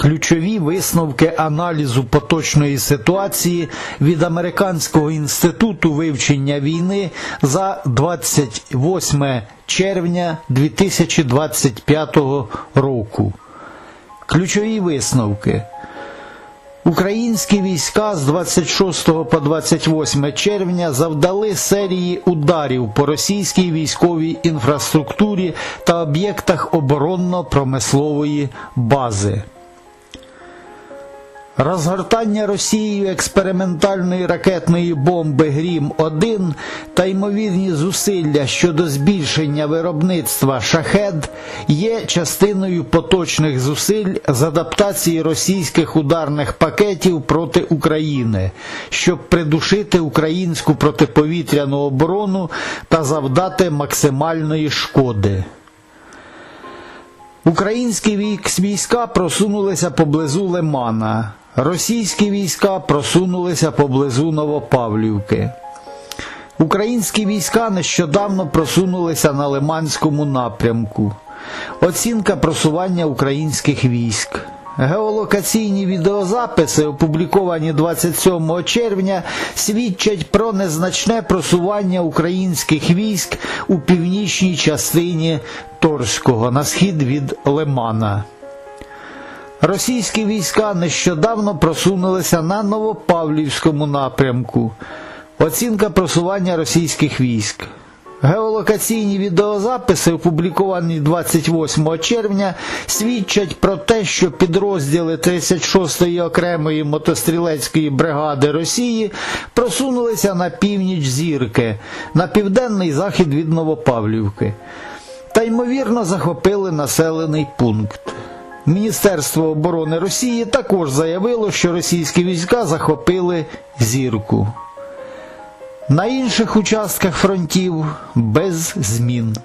Ключові висновки аналізу поточної ситуації від Американського інституту вивчення війни за 28 червня 2025 року. Ключові висновки. Українські війська з 26 по 28 червня завдали серії ударів по російській військовій інфраструктурі та об'єктах оборонно-промислової бази. Розгортання Росією експериментальної ракетної бомби Грім-1 та ймовірні зусилля щодо збільшення виробництва шахед є частиною поточних зусиль з адаптації російських ударних пакетів проти України, щоб придушити українську протиповітряну оборону та завдати максимальної шкоди. Українські військ- війська просунулися поблизу Лимана. Російські війська просунулися поблизу Новопавлівки. Українські війська нещодавно просунулися на Лиманському напрямку. Оцінка просування українських військ. Геолокаційні відеозаписи, опубліковані 27 червня, свідчать про незначне просування українських військ у північній частині Торського на схід від Лимана. Російські війська нещодавно просунулися на Новопавлівському напрямку. Оцінка просування російських військ. Геолокаційні відеозаписи, опубліковані 28 червня, свідчать про те, що підрозділи 36-ї окремої мотострілецької бригади Росії просунулися на північ зірки, на південний захід від Новопавлівки та ймовірно захопили населений пункт. Міністерство оборони Росії також заявило, що російські війська захопили зірку. На інших участках фронтів без змін.